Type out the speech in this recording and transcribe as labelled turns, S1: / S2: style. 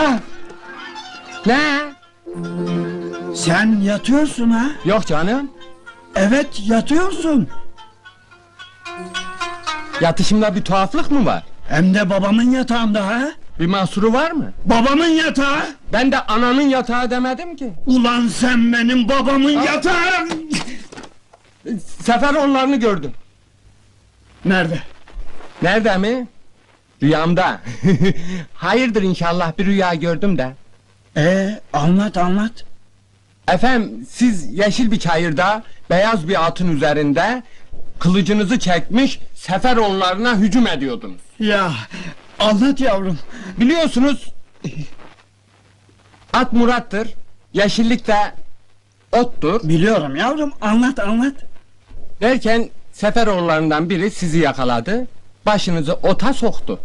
S1: Ha?
S2: Ne?
S1: Sen yatıyorsun ha?
S2: Yok canım.
S1: Evet yatıyorsun.
S2: Yatışımda bir tuhaflık mı var?
S1: Hem de babamın yatağında ha?
S2: Bir mahsuru var mı?
S1: Babamın yatağı.
S2: Ben de ananın yatağı demedim ki.
S1: Ulan sen benim babamın
S2: Ha?
S1: yatağı.
S2: Sefer onlarını gördüm.
S1: Nerede?
S2: Nerede mi? Rüyamda. Hayırdır inşallah bir rüya gördüm de.
S1: Ee, anlat anlat.
S2: Efendim siz yeşil bir çayırda beyaz bir atın üzerinde kılıcınızı çekmiş sefer onlarına hücum ediyordunuz.
S1: Ya anlat yavrum.
S2: Biliyorsunuz at Murat'tır. Yeşillik de ottur.
S1: Biliyorum yavrum anlat anlat.
S2: Derken Seferoğullarından biri sizi yakaladı. Başınızı ota soktu.